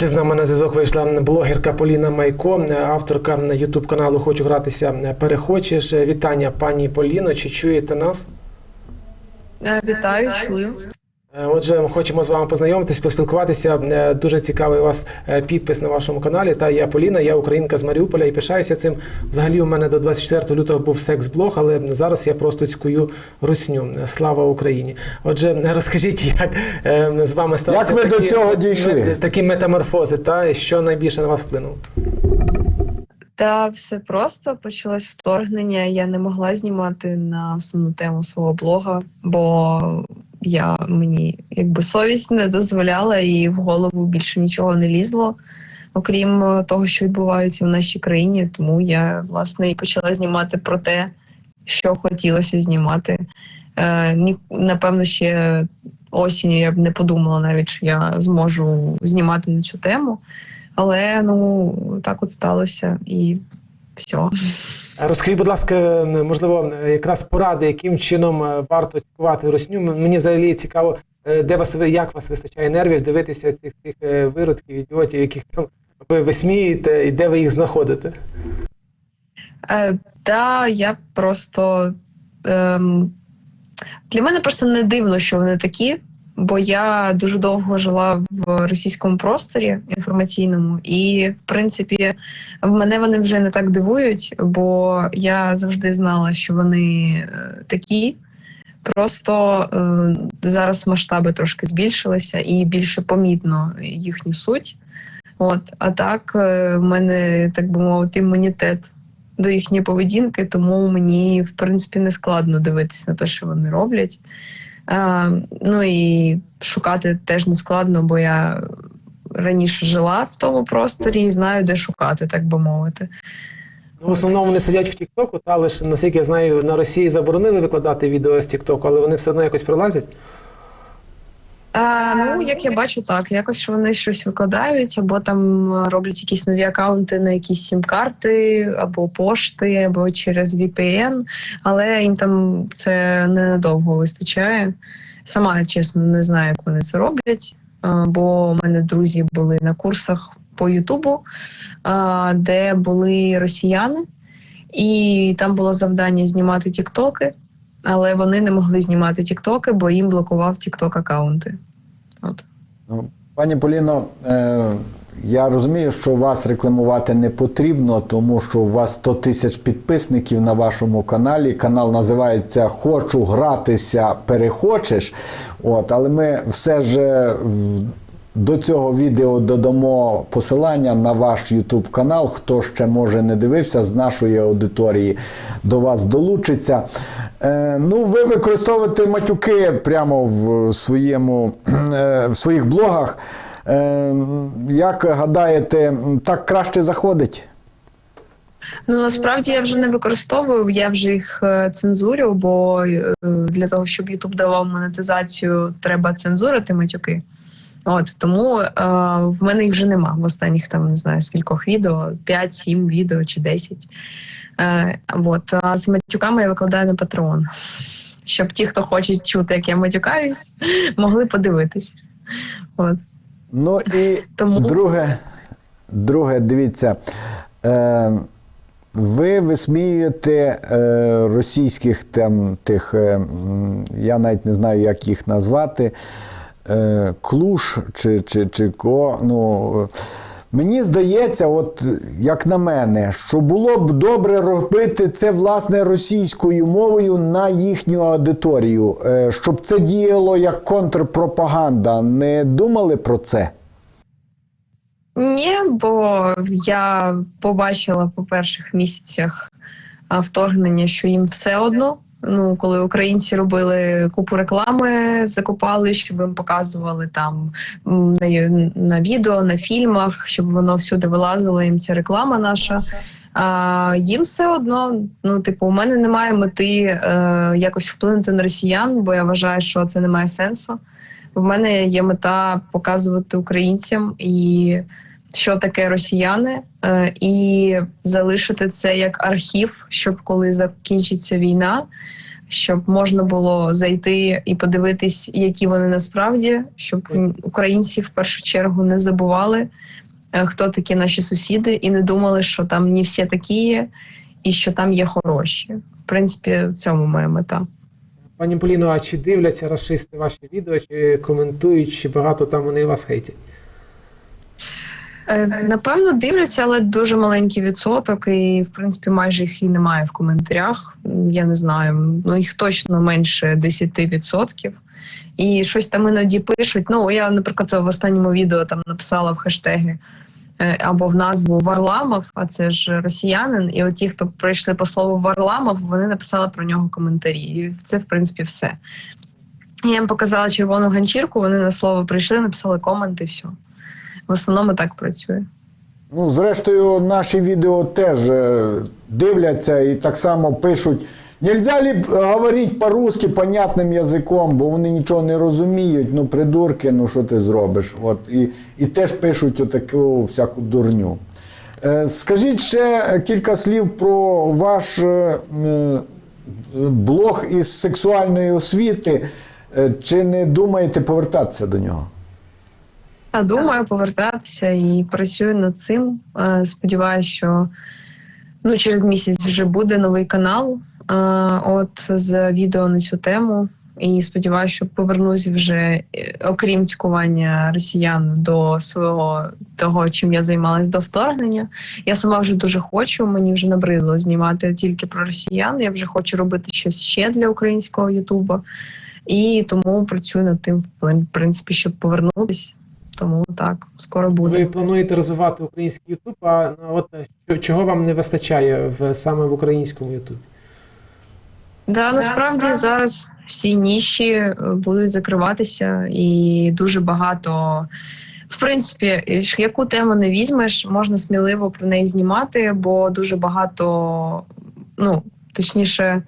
Отже, з нами на зв'язок вийшла блогерка Поліна Майко, авторка Ютуб каналу Хочу гратися. Перехочеш. Вітання, пані Поліно. Чи чуєте нас? Е, Вітаю, чую. Е, Отже, ми хочемо з вами познайомитись, поспілкуватися. Е, Дуже цікавий у вас е, підпис на вашому каналі. Та я Поліна, я українка з Маріуполя і пишаюся цим. Взагалі, у мене до 24 лютого був секс-блог, але зараз я просто цькую русню. Слава Україні! Отже, розкажіть, як з вами сталося Як ви до цього дійшли? такі метаморфози, та що найбільше на вас вплинуло? Та все просто почалось вторгнення. Я не могла знімати на основну тему свого блога, бо я мені якби совість не дозволяла і в голову більше нічого не лізло, окрім е, того, що відбувається в нашій країні. Тому я власне і почала знімати про те, що хотілося знімати. Е, ні, напевно, ще осінню я б не подумала навіть, що я зможу знімати на цю тему. Але ну так от сталося і все. Розкажіть, будь ласка, можливо, якраз поради, яким чином е, варто цькувати русню. Мені взагалі цікаво, е, де вас як вас вистачає нервів дивитися цих цих е, виродків, ідіотів, яких там ви висмієте, і де ви їх знаходите? Е, та я просто ем, для мене просто не дивно, що вони такі, бо я дуже довго жила в російському просторі інформаційному, і в принципі в мене вони вже не так дивують, бо я завжди знала, що вони е, такі. Просто е, зараз масштаби трошки збільшилися і більше помітно їхню суть. От, а так, е, в мене, так би мовити, імунітет до їхньої поведінки, тому мені, в принципі, не складно дивитись на те, що вони роблять. А, ну і шукати теж не складно, бо я раніше жила в тому просторі і знаю, де шукати, так би мовити. Ну, в основному вони сидять в Тіктоку, та лише наскільки я знаю, на Росії заборонили викладати відео з Тіктоку, але вони все одно якось прилазять. А, ну, як я бачу, так. Якось що вони щось викладають, або там е, роблять якісь нові акаунти на якісь сім-карти, або пошти, або через VPN, але їм там це ненадовго вистачає. Сама чесно не знаю, як вони це роблять. е, Бо у мене друзі були на курсах по Ютубу, е, де були росіяни, і там було завдання знімати тіктоки, але вони не могли знімати тіктоки, бо їм блокував тікток акаунти. От. Ну, пані Поліно, е, я розумію, що вас рекламувати не потрібно, тому що у вас 100 тисяч підписників на вашому каналі. Канал називається Хочу гратися, перехочеш. От, але ми все ж е, в- до цього відео додамо посилання на ваш YouTube канал. Хто ще може не дивився з нашої аудиторії, до вас долучиться. Е, ну, ви використовуєте матюки прямо в своєму е, в своїх блогах. Е, як гадаєте, так краще заходить? Ну насправді я вже не використовую, я вже їх цензурю, бо для того, щоб Ютуб давав монетизацію, треба цензурити матюки. От тому е, в мене їх вже нема в останніх там не знаю скількох відео, 5-7 відео чи 10. Е, от. А з матюками я викладаю на Patreon, щоб ті, хто хоче чути, як я матюкаюсь, могли подивитись. От. Ну і Тому- друге, друге, дивіться. Е, ви висміюєте е, російських там тих, е, я навіть не знаю, як їх назвати, е, клуш чи, чи, чи ко. Ну, е, мені здається, от як на мене, що було б добре робити це власне російською мовою на їхню аудиторію, е, щоб це діяло як контрпропаганда. Не думали про це? Ні, бо я побачила по перших місяцях вторгнення, що їм все одно. Ну, коли українці робили купу реклами, закупали, щоб їм показували там на, на відео, на фільмах, щоб воно всюди вилазило, їм ця реклама наша. А їм все одно, ну, типу, у мене немає мети е, якось вплинути на росіян, бо я вважаю, що це не має сенсу. В мене є мета показувати українцям і що таке росіяни, е, і залишити це як архів, щоб коли закінчиться війна, щоб можна було зайти і подивитись, які вони насправді, щоб українці в першу чергу не забували, е, хто такі наші сусіди, і не думали, що там не всі такі є, і що там є хороші. В принципі, в цьому моя мета. Пані Поліно, а чи дивляться расисти ваші відео, чи коментують, чи багато там вони вас хейтять? Е, Напевно, дивляться, але дуже маленький відсоток, і в принципі майже їх і немає в коментарях. Я не знаю, ну їх точно менше 10%. І щось там іноді пишуть. Ну я, наприклад, в останньому відео там написала в хештеги е, або в назву Варламов, а це ж росіянин. І от ті, хто прийшли по слову Варламов, вони написали про нього коментарі. І це, в принципі, все. Я їм показала червону ганчірку, вони на слово прийшли, написали комент і все. В основному так працює. Ну, зрештою, наші відео теж е, дивляться і так само пишуть. Нельзя ли говорити по-русски понятним язиком, бо вони нічого не розуміють. Ну, придурки, ну що ти зробиш? От, і, і теж пишуть отаку всяку дурню. Е, скажіть ще кілька слів про ваш е, блог із сексуальної освіти. Е, Чи не думаєте повертатися до нього? Я думаю повертатися і працюю над цим. Сподіваюся, що ну, через місяць вже буде новий канал. От з відео на цю тему. І сподіваюся, що повернусь вже, е, окрім цькування росіян, до свого того, чим я займалась до вторгнення. Я сама вже дуже хочу. Мені вже набридло знімати тільки про росіян. Я вже хочу робити щось ще для українського Ютуба. І тому працюю над тим, в принципі, щоб повернутись. Тому так, скоро буде. Ви плануєте розвивати український Ютуб, а от чого вам не вистачає в саме в українському Ютубі? Да, насправді зараз всі ніші е, будуть закриватися, і дуже багато. В принципі, яку тему не візьмеш, можна сміливо про неї знімати, бо дуже багато, ну точніше,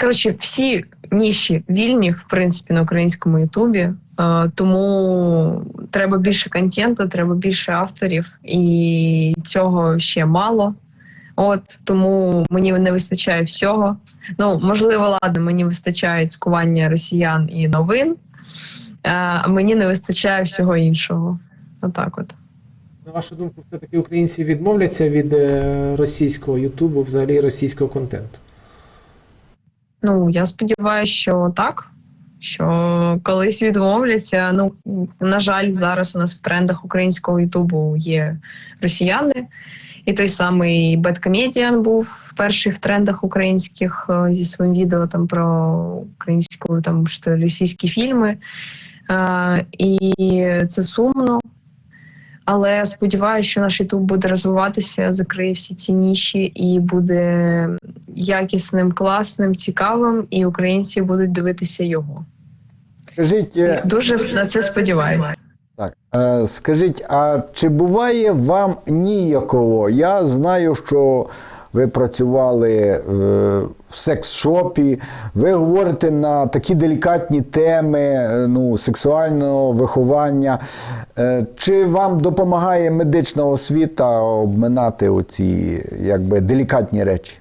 коротше, всі ніші вільні, в принципі, на українському Ютубі. Е, Тому треба більше контенту, треба більше авторів, і цього ще мало. От тому мені не вистачає всього. Ну можливо, ладно, мені вистачає цькування росіян і новин, а мені не вистачає всього іншого. Отак, от. На вашу думку, все-таки українці відмовляться від е, російського Ютубу, взагалі російського контенту? Ну я сподіваюся, що так. Що колись відмовляться. Ну на жаль, зараз у нас в трендах українського Ютубу є росіяни. І той самий Comedian був перший в трендах українських е, зі своїм відео там про українську там що російські фільми. Е, і це сумно. Але сподіваюся, що наш Ютуб буде розвиватися, закриє всі ці ніші і буде якісним, класним, цікавим, і українці будуть дивитися його. Скажіть, е, Дуже на це сподіваюся. Так, е, скажіть, а чи буває вам ніяково? Я знаю, що ви працювали е, в секс-шопі, ви говорите на такі делікатні теми ну, сексуального виховання. Е, чи вам допомагає медична освіта обминати оці якби, делікатні речі?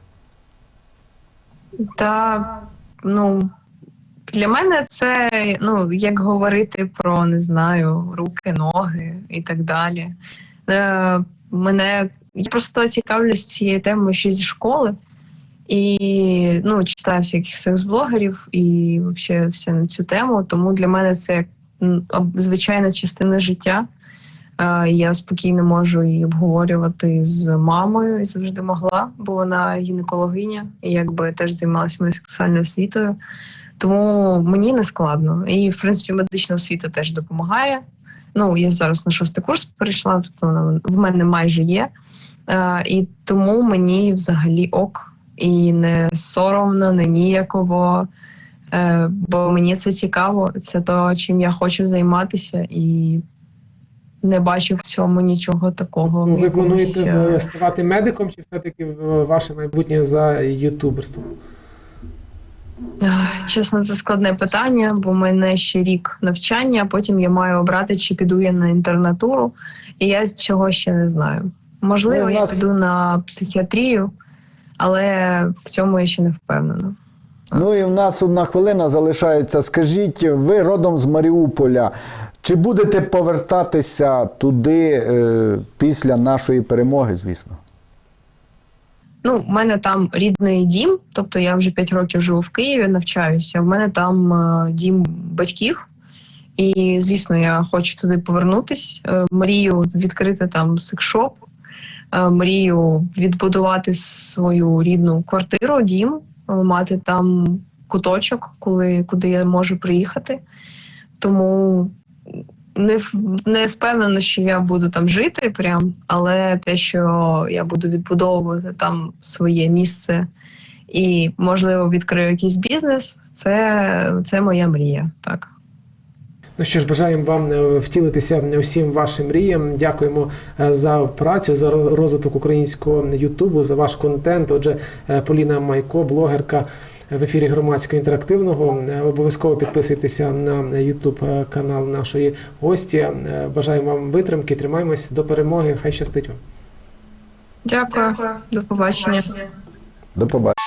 Та ну для мене це ну як говорити про не знаю руки, ноги і так далі. Е, мене я просто цікавлюсь цією темою ще зі школи. І ну, читаю всяких секс-блогерів і взагалі все на цю тему. Тому для мене це як звичайна частина життя. Я спокійно можу її обговорювати з мамою і завжди могла, бо вона гінекологиня і якби теж займалася моєю сексуальною освітою. Тому мені не складно. І в принципі медична освіта теж допомагає. Ну, я зараз на шостий курс перейшла, тобто вона в мене майже є. І тому мені взагалі ок, і не соромно, не ніяково. Е, бо мені це цікаво, це то, чим я хочу займатися, і не бачу в цьому нічого такого. Ну, Ви плануєте е, е, ставати медиком, чи все-таки ваше майбутнє за ютуберством? Чесно, це складне питання, бо в мене ще рік навчання, а потім я маю обрати, чи піду я на інтернатуру, і я цього ще не знаю. Можливо, Ну, у я піду на психіатрію, але в цьому я ще не впевнена. Ну і в нас одна хвилина залишається. Скажіть, ви родом з Маріуполя. Чи будете повертатися туди е, після нашої перемоги, звісно? Ну, в мене там рідний дім, тобто я вже 5 років живу в Києві, навчаюся. В мене там е, дім батьків. І, звісно, я хочу туди повернутись. Е, мрію відкрити там секшоп, е, мрію відбудувати свою рідну квартиру, дім, мати там куточок, коли, куди я можу приїхати. Тому не, не впевнена, що я буду там жити, прям, але те, що я буду відбудовувати там своє місце і, можливо, відкрию якийсь бізнес, це, це моя мрія. Так. Ну що ж, бажаємо вам е, втілитися усім вашим мріям. Дякуємо е, за працю, за розвиток українського Ютубу, за ваш контент. Отже, е, Поліна Майко, блогерка в ефірі громадського інтерактивного. Обов'язково підписуйтеся на Ютуб канал нашої гості. Бажаємо вам витримки. Тримаємось до перемоги. Хай щастить вам. Дякую. До побачення. До побачення.